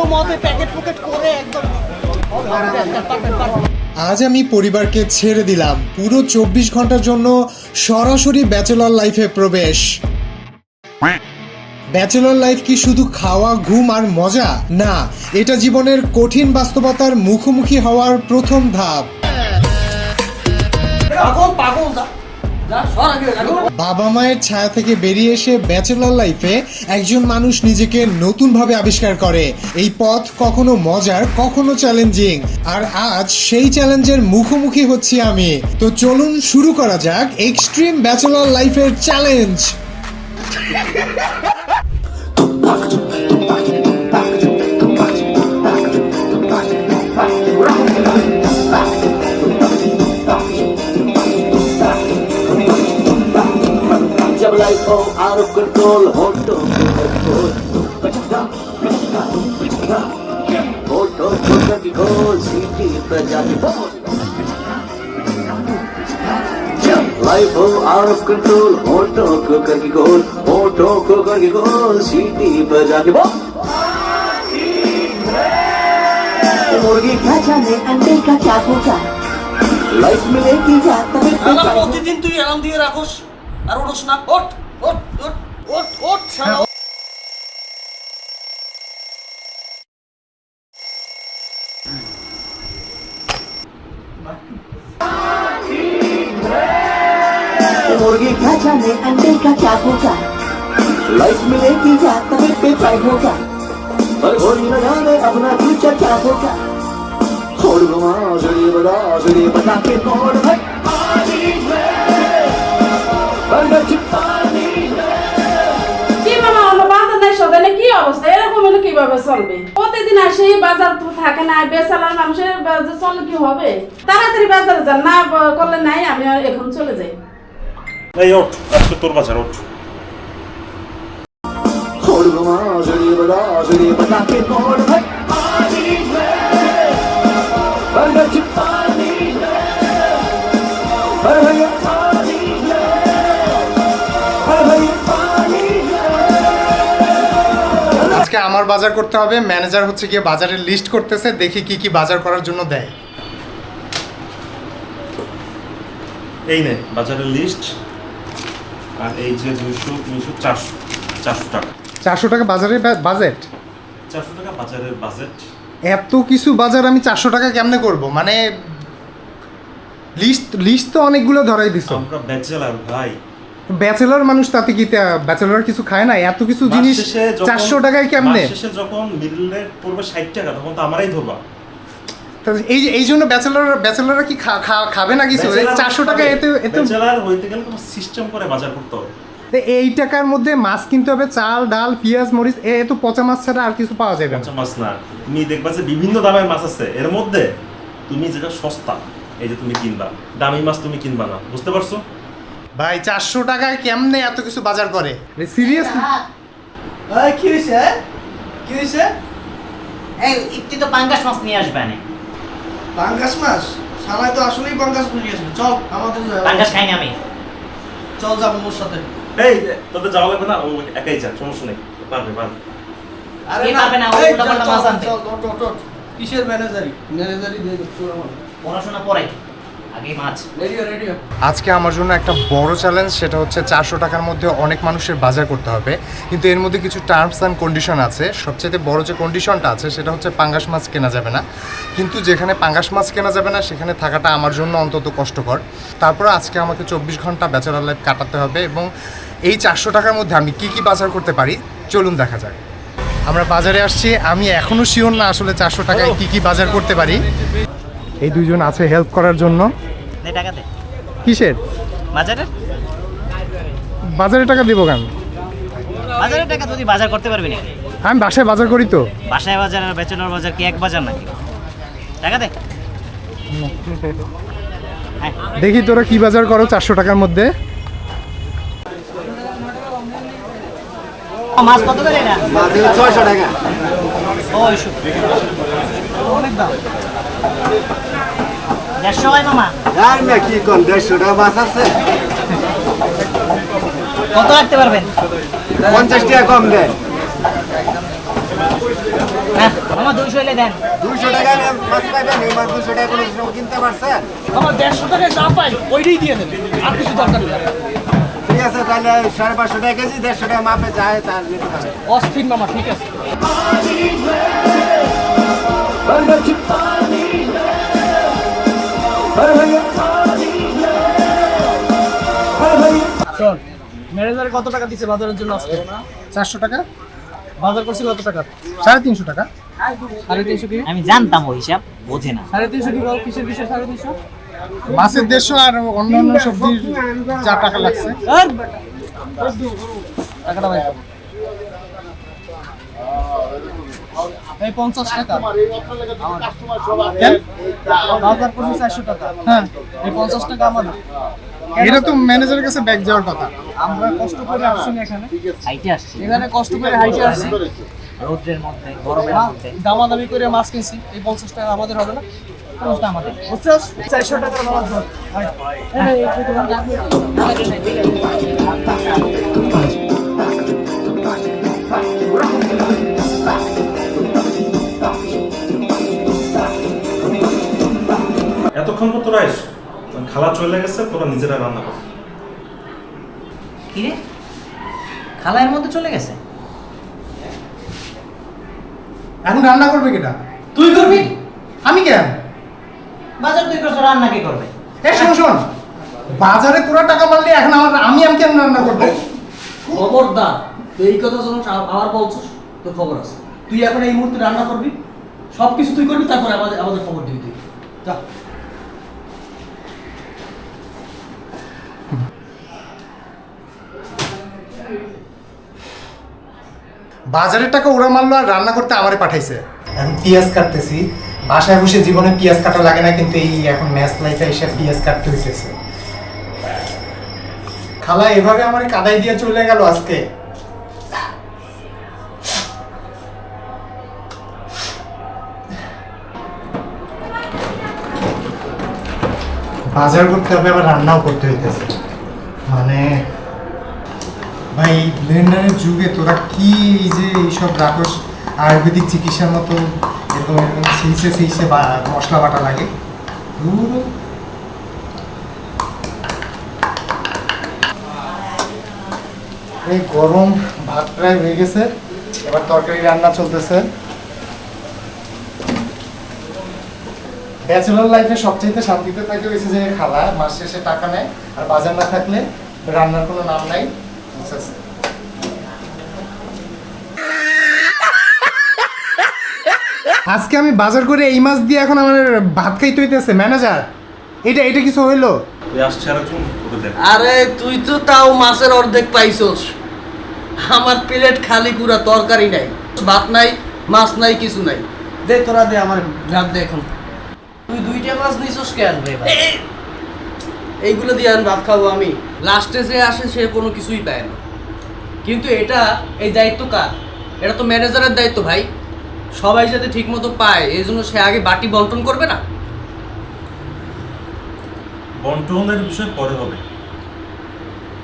কোনো মতে প্যাকেট করে একদম আজ আমি পরিবারকে ছেড়ে দিলাম। পুরো চব্বিশ ঘণ্টার জন্য সরাসরি ব্যাচেলর লাইফে প্রবেশ। ব্যাচেলর লাইফ কি শুধু খাওয়া ঘুম আর মজা? না এটা জীবনের কঠিন বাস্তবতার মুখোমুখি হওয়ার প্রথম ধাপ। পাগল পাগল। বাবা মায়ের ছায়া থেকে বেরিয়ে এসে ব্যাচেলর লাইফে একজন মানুষ নিজেকে নতুনভাবে আবিষ্কার করে। এই পথ কখনো মজার কখনো চ্যালেঞ্জিং। আর আজ সেই চ্যালেঞ্জের মুখোমুখি হচ্ছি আমি। তো চলুন শুরু করা যাক এক্সট্রিম ব্যাচেলর লাইফের challenge. जब लाइफ हो आउट ऑफ कंट्रोल होटो होटो छोटा की गोल सीटी पर जाके लाइफ हो आउट ऑफ कंट्रोल होटो कुकर की गोल होटो कुकर की गोल सीटी पर जाके मुर्गी क्या जाने अंडे का क्या होगा लाइफ मिलेगी या तभी আলাম প্রতিদিন তুই অ্যালার্ম দিয়ে রাখোস আর ওঠোস না ওঠ ওঠ ওঠ ওঠ ওঠ শালা। मुर्गी क्या जाने अंडे का क्या होगा लाइफ मिलेगी या तभी पे पाई होगा पर कोई न जाने अपना फ्यूचर क्या होगा छोड़ घुमा चलिए बता चलिए बता के मोड़ भाई অবস্থা? এরকম হলে কীভাবে চলবে? প্রতিদিন আসে বাজার তো থাকে না বেচালার মানুষের চলে কি হবে? তাড়াতাড়ি বাজারে যান না করলে নাই আমি এখন চলে যাই। এই ওঠ আজকে তোর বাজার ওঠ। ওড়গমা জড়িয়ে বড়া জড়িয়ে বড়া কে আজকে আমার বাজার করতে হবে। ম্যানেজার হচ্ছে গিয়ে বাজারের লিস্ট করতেছে দেখি কি কি বাজার করার জন্য দেয়। এই নে বাজারের লিস্ট আর এই যে দুইশো তিনশো চারশো চারশো টাকা। চারশো টাকা বাজারের বা- বাজেট চারশো টাকা বাজারের বাজেট এত কিছু বাজার আমি চারশো টাকা কেমনে করব? মানে লিস্ট লিস্ট তো অনেকগুলো ধরাই দিছো। আমরা ব্যাচেলার ভাই। ব্যাচেলর মানুষ তাতে কি ব্যাচেলর কিছু খায় না? এত কিছু জিনিস চারশো টাকায় কেমনে? শেষে যখন মিডলে পড়বে ষাট টাকা তখন তো আমারই ধরবা। এই এই জন্য ব্যাচেলর ব্যাচেলররা কি খাবে না কিছু? চারশো টাকা এতে এতে ব্যাচেলার হইতে গেলে সিস্টেম করে বাজার করতে হবে। এই টাকার মধ্যে মাছ কিনতে হবে চাল ডাল পেঁয়াজ মরিচ এ তো পচা মাছ ছাড়া আর কিছু পাওয়া যাবে না। কাঁচা মাছ না। তুমি দেখবা যে বিভিন্ন দামের মাছ আছে। এর মধ্যে তুমি যেটা সস্তা এই যে তুমি কিনবা দামি মাছ তুমি কিনবা না। বুঝতে পারছ? ভাই চারশো টাকায় কেমনে এত কিছু বাজার করে? সিরিয়াস এই, কি হয়েছে হ্যাঁ? কি হয়েছে? এই তো পাঙ্গাস মাছ নিয়ে আসবে না পাঙ্গাস মাছ? শালায় তো আসলেই পাঙ্গাস নিয়ে আসবে। চল আমাদের আমি। চল যাব ওর সাথে। এই তোদের যাওয়া লাগবে না? ও একাই যাক সমস্যা নেই। পারবে পারবে। এই পারবে না, ও মাছ আনতে। চল, ওঠ, ওঠ। কিসের ম্যানেজারি? ম্যানেজারি দিয়ে দিচ্ছ আমার। পড়াশোনা পরে আজকে আমার জন্য একটা বড় চ্যালেঞ্জ সেটা হচ্ছে চারশো টাকার মধ্যে অনেক মানুষের বাজার করতে হবে। কিন্তু এর মধ্যে কিছু টার্মস অ্যান্ড কন্ডিশন আছে। সবচেয়ে বড় যে কন্ডিশনটা আছে সেটা হচ্ছে পাঙ্গাস মাছ কেনা যাবে না। কিন্তু যেখানে পাঙ্গাস মাছ কেনা যাবে না সেখানে থাকাটা আমার জন্য অন্তত কষ্টকর। তারপর আজকে আমাকে চব্বিশ ঘণ্টা ব্যাচেলার লাইফ কাটাতে হবে এবং এই চারশো টাকার মধ্যে আমি কি কি বাজার করতে পারি চলুন দেখা যাক। আমরা বাজারে আসছি। আমি এখনও শিওর না আসলে চারশো টাকায় কি কি বাজার করতে পারি। এই দুইজন আছে হেল্প করার জন্য। দে টাকা দে। কিসের? বাজারের? বাজারে টাকা দিব কেন? বাজারের টাকা তুই বাজার করতে পারবি না। আমি বাসায় বাজার করি তো। বাসায় বাজার আর বেচনের বাজার কি এক বাজার নাকি? টাকা দে। হ্যাঁ, দেখি তোরা কি বাজার করো চারশো টাকার মধ্যে। মাছ কত করে এটা ছয়শো টাকা। ছয়শো। অনেক দাম। দেড়শো হয় মামা? আর মে কি কোন দেড়শো টাকা মাছ আছে? কত রাখতে পারবেন? পঞ্চাশ টাকা কম হ্যাঁ মামা দুইশো দেন। দুইশো টাকা মাছ পাইবেন? এই মাছ দুশো টাকা কোনো কিনতে পারছেন? আমার দেড়শো টাকায় যা পাই ওইটাই দিয়ে দেবে আর কিছু দরকার নেই। ঠিক আছে তাহলে সাড়ে পাঁচশো টাকা কেজি দেড়শো টাকা মাপে যায় তার নিতে পারেন অস্থির মামা ঠিক আছে। ম্যানেজারে কত টাকা দিছে বাজারের জন্য আজকে চারশো টাকা বাজার করছি কত টাকা সাড়ে তিনশো টাকা সাড়ে তিনশো কি আমি জানতাম ওই হিসাব বোঝে না সাড়ে তিনশো কি কিসের কিসের সাড়ে তিনশো মাছের দেড়শো আর অন্যান্য সবজির চার টাকা লাগছে টাকাটা ভাই এই পঞ্চাশ টাকা? বাজার করছি চারশো টাকা। হ্যাঁ এই পঞ্চাশ টাকা আমাদের এটা তো ম্যানেজারের কাছে ব্যাগ যাওয়ার কথা। আমরা কষ্ট করে আসছি এখানে। হাইটে আসছি। এখানে কষ্ট করে হাইটে আসছি। রৌদ্রের মধ্যে গরমের মধ্যে। দামাদামি করে মাছ কিনছি। এই পঞ্চাশ টাকা আমাদের হবে না। আমাদের। বুঝছস? চারশো ধর। এতক্ষণ পর তোরা এস খালা চলে গেছে তোরা নিজেরা রান্না কর। কি রে খালাইয়ের মধ্যে চলে গেছে? এখন রান্না করবে কেটা? তুই করবি? আমি কেন? বাজার তুই করছ রান্না কি করবে? এ শোন শোন। বাজারে তোরা টাকা মারলে এখন আমার আমি আমি কেন রান্না করব? খবরদার। তুই এই কথা যখন আবার বলছিস তো খবর আছে। তুই এখন এই মুহূর্তে রান্না করবি সব কিছু তুই করবি তারপরে আমাদের আমাদের খবর দিবি তুই। যা। বাজারের টাকা ওরা মারলো আর রান্না করতে আমারে পাঠাইছে। এখন পেঁয়াজ কাটতেছি। বাসায় বসে জীবনে পেঁয়াজ কাটা লাগে না, কিন্তু এই এখন ম্যাচ লাইফে এসে পেঁয়াজ কাটতে হইতেছে। খালা, এভাবে আমার কাদাই দিয়ে চলে গেল আজকে। বাজার করতে হবে, আবার রান্নাও করতে হইতেছে। মানে ভাই ব্লেন্ডারের যুগে তোরা কি এই যে এইসব রাক্ষস আয়ুর্বেদিক চিকিৎসার মতো এরকম এরকম সেইসে সেইসে মশলা বাটা লাগে। এই গরম ভাত প্রায় হয়ে গেছে, এবার তরকারি রান্না চলতেছে। ব্যাচেলর লাইফে সবচেয়ে শান্তিতে থাকে হয়েছে যে খালা, মাস শেষে টাকা নেয়, আর বাজার না থাকলে রান্নার কোনো নাম নাই আচ্ছা, আচ্ছা। আজকে আমি বাজার করে এই মাছ দিয়ে এখন আমার ভাত খাইতে হইতেছে ম্যানেজার এটা এটা কিছু হইল? তুই আসছে আর একজন আরে তুই তো তাও মাছের অর্ধেক পাইছস। আমার প্লেট খালি পুরা তরকারি নাই ভাত নাই মাছ নাই কিছু নাই। দে তোরা দে আমার ভাত দে এখন। তুই দুইটা মাছ নিছস কেন রে এইগুলো দিয়ে আমি ভাত খাব আমি। লাস্টে যে আসে সে কোনো কিছুই পায় না। কিন্তু এটা এই দায়িত্ব কার? এটা তো ম্যানেজারের দায়িত্ব ভাই। সবাই যাতে ঠিক মতো পায় এই জন্য সে আগে বাটি বন্টন করবে না? বন্টনের বিষয় পরে হবে।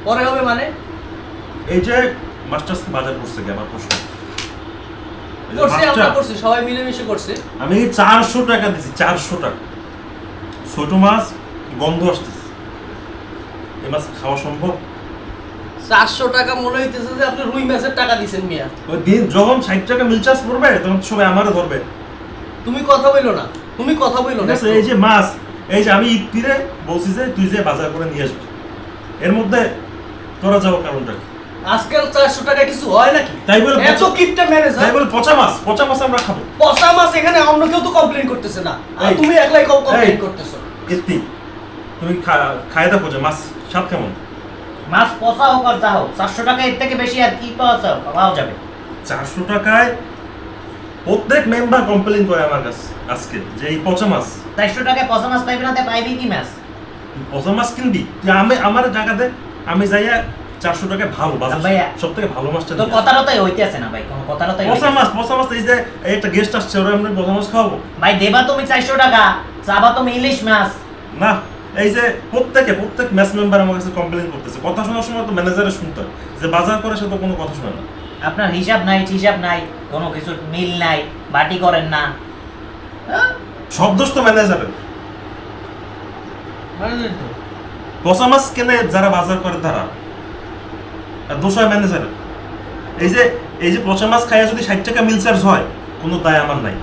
পরে হবে মানে? এই যে মাস্টার্স বাজার করছে কি আমার প্রশ্ন? করছি আমরা করছি সবাই মিলেমিশে করছে। আমি চারশো টাকা দিছি চারশো টাকা। ছোট মাছ গন্ধ আসতেছে। এই মাছ খাওয়া সম্ভব? চারশো টাকা মনে হইতেছে যে আপনি রুই মাছের টাকা দিছেন মিয়া। ওই দিন যখন ষাট টাকা মিলচার্জ পড়বে তখন সবাই আমারও ধরবে। তুমি কথা বইলো না। তুমি কথা বইলো না এই যে মাছ এই যে আমি ইফতিরে বলছি যে তুই যে বাজার করে নিয়ে আসবি। এর মধ্যে তোরা যাওয়ার কারণটা কি? আজকাল চারশো টাকা কিছু হয় নাকি? তাই বলে এত পচা- কিপটা ম্যানেজার তাই বলে পচা মাছ পচা মাছ আমরা খাব। পচা মাছ এখানে অন্য কেউ তো কমপ্লেন করতেছে না। আর তুমি একলাই কমপ্লেন করতেছো। ইফতি তুমি খা- খায় দেখো যে মাছ স্বাদ কেমন? মাছ পচা হোক আর যা হোক চারশো টাকা এর থেকে বেশি আর কি পাওয়া যাবে? পাওয়া যাবে। চারশো টাকায় প্রত্যেক মেম্বার কমপ্লেন করে আমার কাছে আজকে যে এই পচা মাছ। চারশো টাকায় পচা মাছ পাইবে না তাই পাইবি কি মাছ? পচা মাছ কিনবি? তুই আমি আমার টাকা দে আমি যাইয়া চারশো টাকায় ভালো। সব থেকে ভালো মাছটা তো। হইতে আছে না ভাই কোনো পচা মাছ পচা মাছ এই যে একটা গেস্ট আসছে ওরা আমরা পচা মাছ খাওয়াবো। ভাই দেবা তুমি চারশো টাকা চাবা তুমি ইলিশ মাছ। না এই যে প্রত্যেকে প্রত্যেক ম্যাচ মেম্বার আমার কাছে কমপ্লেন করতেছে। কথা শোনার সময় তো ম্যানেজারের শুনতে হয়। যে বাজার করে সে তো কোনো কথা শোনে না। আপনার হিসাব নাই হিসাব নাই কোনো কিছু মিল নাই বাটি করেন না। সব দোষ তো ম্যানেজারের ম্যানেজার পচা মাছ কেনে যারা বাজার করে তারা? আর দোষ হয় ম্যানেজারের এই যে এই যে পচা মাছ খাইয়া যদি ষাট টাকা মিল চার্জ হয় কোনো দায় আমার নাই।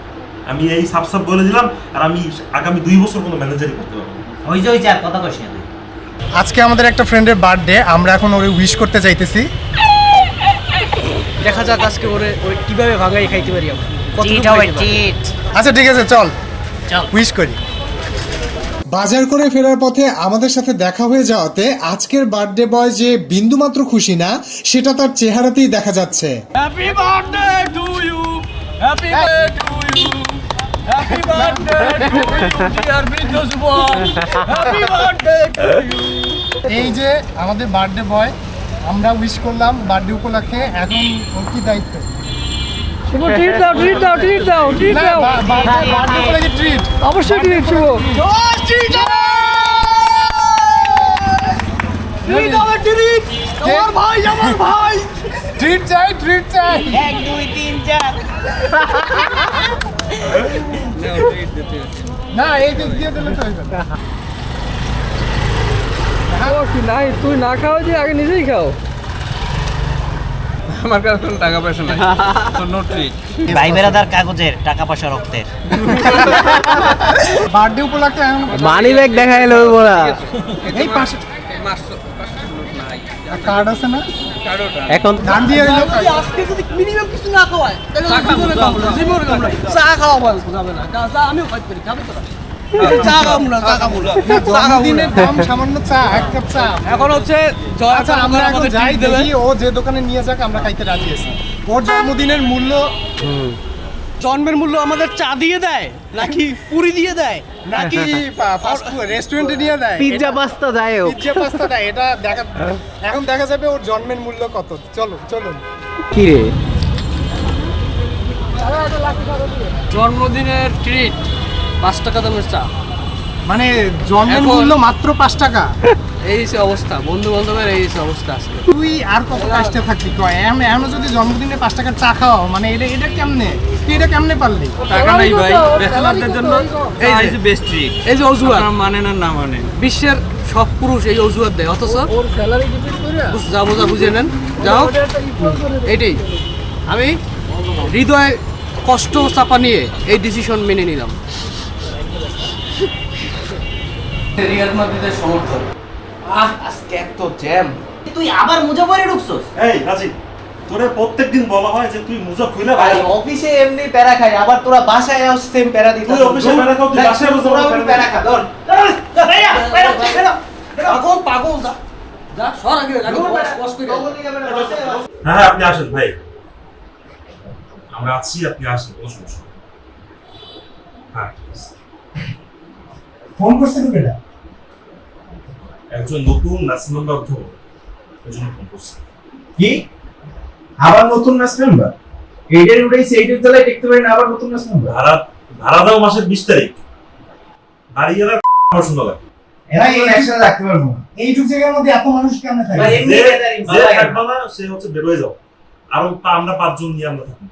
আমি এই সাপ সাপ বলে দিলাম আর আমি আগামী দুই বছর কোনো ম্যানেজারই করতে পারব না। হইছে হইছে আর কথা কইস না তুই। আজকে আমাদের একটা ফ্রেন্ডের বার্থডে আমরা এখন ওরে উইশ করতে চাইতেছি দেখা যাক আজকে ওরে ওরে কীভাবে ভাঙাই খাইতে পারি আমরা। কতটুকু খাইতে পারি। আচ্ছা ঠিক আছে চল। চল। উইশ করি। বাজার করে ফেরার পথে আমাদের সাথে দেখা হয়ে যাওয়াতে আজকের বার্থডে বয় যে বিন্দুমাত্র খুশি না সেটা তার চেহারাতেই দেখা যাচ্ছে। Happy birthday to you happy birthday to you happy birthday to you dear বৃদ্ধ যুবক হ্যাপি বার্থডে টু ইউ এই যে আমাদের বার্থডে বয় আমরা উইশ করলাম বার্থডে উপলক্ষে এখন ওর কি দায়িত্ব? শুভ ট্রিট দাও ট্রিট দাও ট্রিট দাও ট্রিট দাও। বার্থডে উপলক্ষে ট্রিট অবশ্যই ট্রিট শুভ। আমার ভাই আমার ভাই! ট্রিট চাই ট্রিট চাই। এক দুই তিন চার। না এই দিক দিয়ে দিলে তো যাবে। ও কি নাই তুই না খাও যে আগে নিজেই খাও। ভাই বেড়াদার কাগজের টাকা পয়সা রক্তের। বার্থডে উপলক্ষে এখন মানি ব্যাগ দেখা এলো বলা। এই কার্ড আছে না? এখন ধান দিয়ে দিলো আজকে যদি মিনিমাম কিছু না খাওয়ায় তাহলে জীবনে চা খাওয়া যাবে না। চা- আমিও খাইতে পারি খাবে এখন হচ্ছে আচ্ছা আমরা যাই দেখি ও যে দোকানে নিয়ে যাক আমরা খাইতে রাজি আছি। ওর জন্মদিনের মূল্য জন্মের মূল্য আমাদের চা দিয়ে দেয়। নাকি পুরি দিয়ে দেয়? নাকি রেস্টুরেন্টে নিয়ে দেয় পিৎজা পাস্তা যায় পিজ্জা পাস্তা দেয় এটা দেখা এখন দেখা যাবে ওর জন্মের মূল্য কত। চলো চলুন। কি রে জন্মদিনের ট্রিট পাঁচ টাকা দামের চা। মানে জন্মের মূল্য মাত্র পাঁচ টাকা। এই হচ্ছে অবস্থা বন্ধু বান্ধবের এই হচ্ছে অবস্থা আজকে। তুই আর কত কাজটা থাকবি? কয় এখন এখনও যদি জন্মদিনে পাঁচ টাকার চা খাওয়া মানে এটা এটা কেমনে? তুই এটা কেমনে পারলি? টাকা নাই ভাই ব্যাচেলারদের জন্য এই যে বেস্ট এই যে অজুহাত। মানে না না মানে বিশ্বের সব পুরুষ এই অজুহাত দেয় অথচ বুঝ- যা বোঝা বুঝে নেন। যাও। এইটাই আমি হৃদয় কষ্ট চাপা নিয়ে এই ডিসিশন মেনে নিলাম। রিয়াল মাদ্রিদের সমর্থক আহ আজকে এত জ্যাম তুই আবার মুজা পরে ঢুকছস এই রাজি তোরে প্রত্যেক দিন বলা হয় যে তুই মুজা খুলে হ। অফিসে এমনি প্যারা খাই আবার তোরা বাসায় সেম প্যারা দিতে তুই অফিসে প্যারা খাও, তুই বাসায় বসে প্যারা প্যারা খা ধর পাগল পাগল যা যা সর আগে আগে বস করে হ্যাঁ হ্যাঁ আপনি আসেন ভাই আমরা আছি আপনি আসেন নেই। হ্যাঁ। ফোন করছে তো বেটা একজন নতুন নার্সিং মেম্বার ওই জন্য ফোন করছি। কি? আবার নতুন ম্যাচ মেম্বার এইটার উঠাইছে এইটার তলায় দেখতে পারি না আবার নতুন ম্যাচ মেম্বার ভাড়া ভাড়া দাও মাসের বিশ তারিখ। বাড়ি গেলে আমার সুন্দর লাগে। এরা এই একসাথে রাখতে পারব এইটুক জায়গার মধ্যে এত মানুষ কেমনে থাকে যে। থাকবে না সে হচ্ছে বেরোয় যাও। আরও পা- আমরা পাঁচজন নিয়ে আমরা থাকি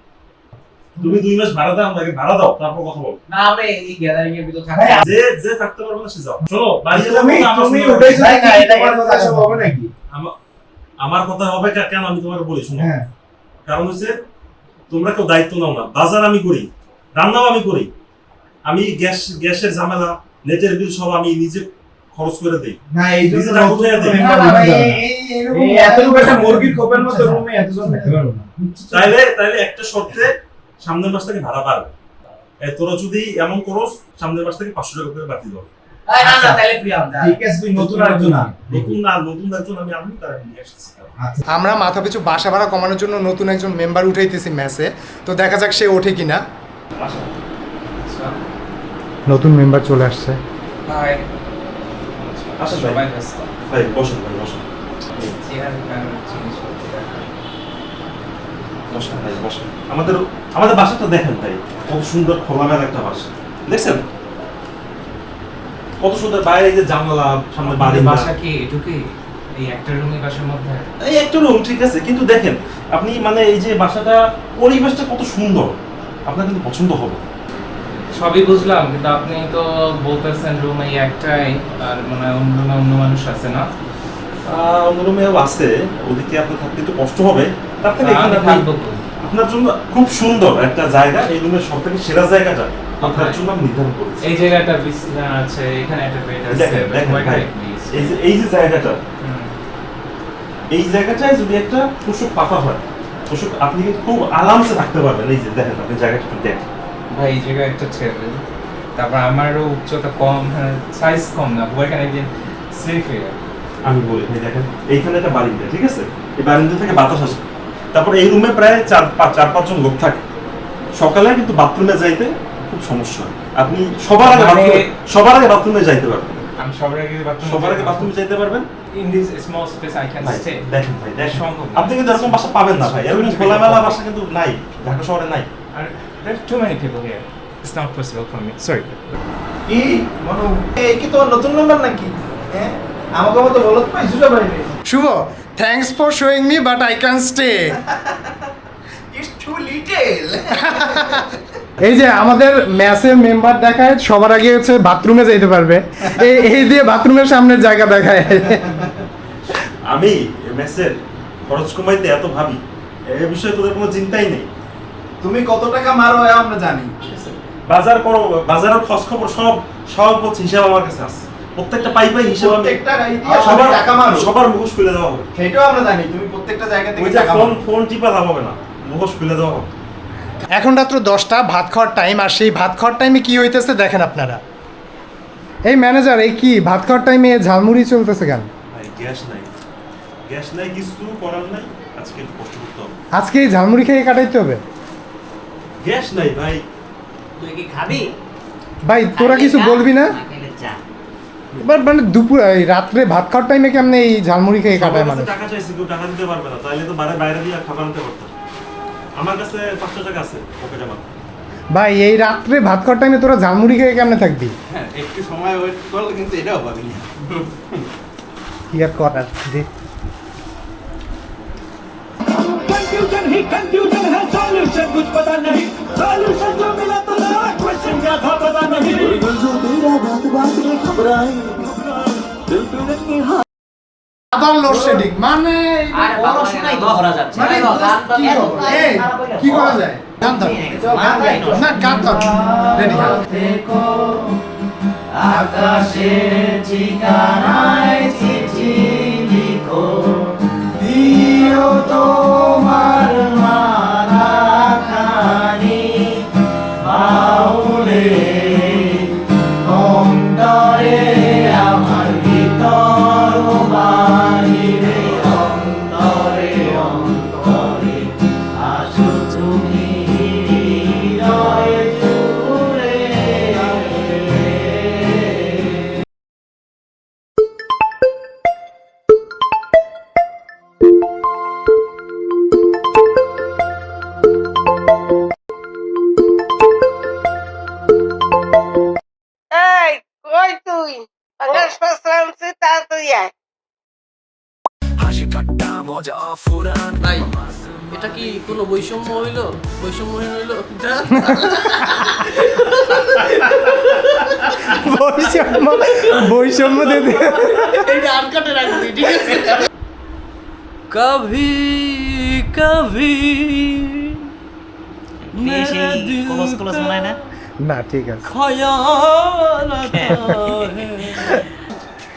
তুমি দুই মাস ভাড়া দাও আমাকে ভাড়া দাও তারপর কথা বল। না আমরা এই গ্যাদারিং এর ভিতর থাকি যে যে থাকতে পারবে না সে যাও। শোনো বাড়ি তুমি তুমি লাগে। না এটা কথা হবে নাকি? আমার কথা হবে কে- কেন আমি তোমাকে বলি শুনো। হ্যাঁ। কারণ হচ্ছে তোমরা কেউ দায়িত্ব নাও না। বাজার আমি করি রান্নাও আমি করি। আমি গ্যাস গ্যাসের ঝামেলা নেটের বিল সব আমি নিজে খরচ করে দিই। না এই নিজে টাকা এই- এই এতটুকু একটা মুরগির খোপের মতো রুমে এতজন থাকতে পারব না। তাইলে তাইলে একটা শর্তে সামনের মাস থেকে ভাড়া বাড়বে তোরা যদি এমন করস সামনের মাস থেকে পাঁচশো টাকা করে বাড়তি তারা নিয়ে আসছি আমরা মাথা পিছু বাসা ভাড়া কমানোর জন্য নতুন একজন মেম্বার উঠাইতেছি ম্যাচে তো দেখা যাক সে ওঠে কিনা। নতুন মেম্বার চলে আসছে। ভাই। ভাই বসেন ভাই বসেন। বসেন ভাই বসেন। আমাদের আমাদের বাসাটা দেখেন ভাই কত সুন্দর খোলামেলা একটা বাসা। দেখছেন? কত সুন্দর বাইরে যে জানালা সামনে বাড়ি বাসা কি? এটুকুই এই একটা রুমই বাসার মধ্যে? এই একটা রুম ঠিক আছে কিন্তু দেখেন আপনি মানে এই যে বাসাটা পরিবেশটা কত সুন্দর। আপনার কিন্তু পছন্দ হবে। সবই বুঝলাম কিন্তু আপনি তো বলতেছেন রুম এই একটাই আর মানে অন্য রুমে অন্য মানুষ আছে না? অন্য রুমেও আছে ওদিকে আপনার থাকতে একটু কষ্ট হবে। তার থেকে এখানে? আপনার জন্য খুব সুন্দর একটা জায়গা এই রুমের সব থেকে সেরা জায়গাটা আপনার জন্য আমি নির্ধারণ করেছি। এই জায়গাটা বিছনা আছে এখানে একটা বেড আছে এই যে এই যে জায়গাটা এই জায়গাটায় যদি একটা তোষক পাতা হয় তোষক আপনি কিন্তু খুব আরামসে থাকতে পারবেন। এই যে দেখেন আপনি জায়গাটা একটু দেখেন। ভাই এই জায়গায় একটা টেবিল তারপর আমারও উচ্চতা কম সাইজ কম না এখানে একদিন স্লিপ হয়ে আমি বলি ভাই দেখেন এইখানে একটা বারিন্দা ঠিক আছে? এই বারিন্দা থেকে বাতাস আসবে। তারপর এই রুমে প্রায় চার পাঁচ চার পাঁচজন লোক থাকে। সকালে কিন্তু বাথরুমে যাইতে খুব সমস্যা আপনি সবার আগে বাথরুমে সবার আগে বাথরুমে যাইতে পারবেন। আমি সবার আগে বাথরুম সবার আগে বাথরুমে যাইতে পারবেন। In this small space I can stay দেখেন ভাই দেখেন। সম্ভব আপনি কিন্তু এরকম বাসা পাবেন না ভাই। এরকম খোলামেলা বাসা কিন্তু নাই। ঢাকা শহরে নাই। আর sorry কি? মনু? এই কি তোমার নতুন নাম্বার নাকি? হ্যাঁ? আমাকে মতো বলো তো পাইছো সবাই Shuvo thanks for showing me but I can stay it's too little এই যে আমাদের ম্যাচের মেম্বার দেখায় সবার আগে হচ্ছে বাথরুমে যেতে পারবে। এই এই দিয়ে বাথরুমের সামনের জায়গা দেখায়। আমি মেসের খরচ কমাইতে এত ভাবি এই বিষয়ে তোদের কোনো চিন্তাই নেই। তুমি কত টাকা মারো আমরা জানি। বাজার করো বাজারের খোঁজ খবর সব সব হচ্ছে হিসাব আমার কাছে আছে। প্রত্যেকটা পাই পাই হিসাব প্রত্যেকটা গাড়ি দিয়ে আর সবার টাকা মারো। সবার মুখোশ খুলে দেওয়া হবে। সেটাও আমরা জানি তুমি প্রত্যেকটা জায়গা থেকে ফোন ফোন টিপা লাভ হবে না মুখোশ খুলে দেওয়া হবে। এখন রাত্র দশটা ভাত খাওয়ার টাইম আর সেই ভাত খাওয়ার টাইমে কি হইতেছে দেখেন আপনারা। এই ম্যানেজার এই কি ভাত খাওয়ার টাইমে ঝালমুড়ি চলতেছে কেন? গ্যাস নাই। গ্যাস নাই কিছু করার নাই। আজকে একটু কষ্ট করতে হবে। আজকে এই ঝালমুড়ি খেয়ে কাটাইতে হবে? গ্যাস নাই ভাই। তুই কি খাবি? ভাই তোরা কিছু বলবি না? এবার মানে দুপুর এই রাত্রে ভাত খাওয়ার টাইমে কেমনে এই ঝালমুড়ি খেয়ে কাটায় মানে টাকা চাইছি তো টাকা দিতে পারবে না। তাইলে তো বাইরে বাইরে দিয়ে খাবার পারতাম। আমার কাছে পাঁচশো টাকা আছে পকেটে ভাই এই রাত্রে ভাত খাওয়ার টাইমে তোরা ঝালমুড়ি খেয়ে কেমনে থাকবি? হ্যাঁ একটু সময় ওয়েট কিন্তু এটাও পাবি না। কি আর করার কনফিউশন হি কনফিউশন আবার লোডশেডিং মানে পড়াশোনাই তো। যাচ্ছে। মানে কি করা যায়? গান ধর না। না গান ধর রেডি আকাশের ঠিকানায় চিঠি লিখো। দিও তোমার বৈষম্য বৈষম্য আছে কভি কভি না ঠিক আছে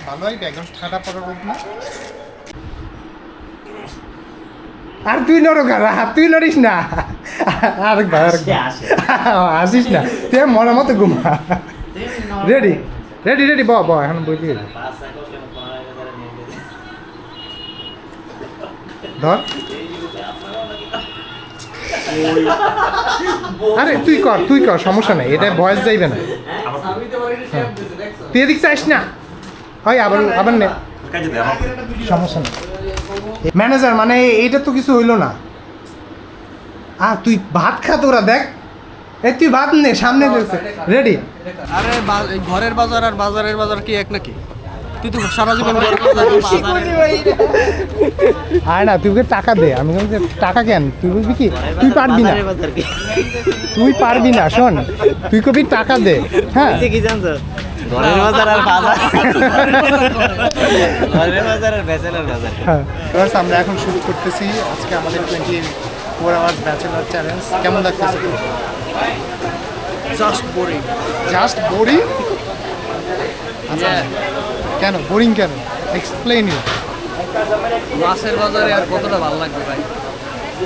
ভালোই ব্যাকগ্রাউন্ড ঠাডা পড়া রোগ না আর তুই নড়ো গারা তুই নড়িস না। আসে, আসিস না। তুই মরা মতো ঘুমা। রেডি রেডি রেডি ব ব এখন বই দিয়ে ধর। আরে তুই কর তুই কর সমস্যা নেই। এটা ভয়েস যাইবে না। দেখছ তুই এদিক চাইস না। হয় আবার আবার নে। সমস্যা নেই। ম্যানেজার মানে এইটা তো কিছু হইল না। আর তুই ভাত খা তোরা দেখ। এই তুই ভাত নে সামনে দেখছে রেডি আরে ঘরের বাজার আর বাজারের বাজার কি এক নাকি? তুই তো সারা জীবন। আয় না তুই টাকা দে। আমি বলছি টাকা কেন? তুই বলবি কি? তুই পারবি না। তুই পারবি না শোন। তুই কবি টাকা দে। হ্যাঁ। কি জানছো? ঘরের বাজার আর বাজার। ঘরের বাজার আর ব্যাচেলার বাজার। হ্যাঁ। এবার আমরা এখন শুরু করতেছি আজকে আমাদের twenty four hours bachelor challenge কেমন লাগতেছে? জাস্ট বোরিং জাস্ট বোরিং আচ্ছা কেন? বোরিং কেন? এক্সপ্লেইন ইউ মাছের বাজারে আর কতটা ভালো লাগবে ভাই?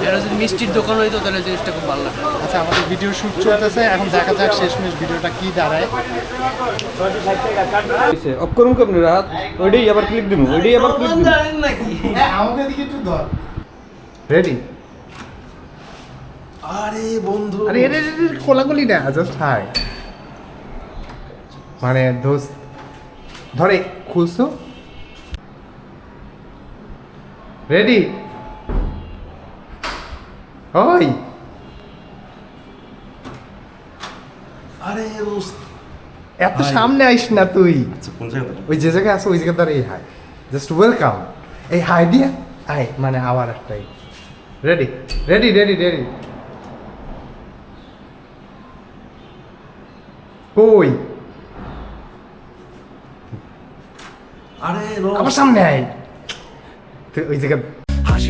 এটা যদি মিষ্টির দোকান হইতো তাহলে জিনিসটা খুব ভালো লাগতো। আচ্ছা আমাদের ভিডিও শুট চলতেছে এখন দেখা যাক শেষমেশ ভিডিওটা কি দাঁড়ায়। অফ করুন কেমনি রাত? ওইটাই আবার ক্লিক দিব ওইটাই আবার ক্লিক দিব হ্যাঁ আমাদের দিকে একটু ধর। রেডি আরে বন্ধু। আরে এটা কোলাগুলি না জাস্ট হাই মানে দোস্ত ধরে খুলছো? রেডি ওই আরে এত সামনে আইস না তুই। আচ্ছা ওই যে জায়গায় আছে ওই জায়গা এই হাই। জাস্ট ওয়েলকাম এই হাই দিয়ে? আয় মানে আবার একটাই। রেডি রেডি রেডি রেডি কই? আরে আমার সামনে আয়। তুই ওই জায়গা হাসি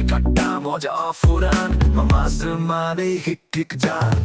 ঠাট্টা মজা ফুরান মামাজ মানে হিক ঠিক যান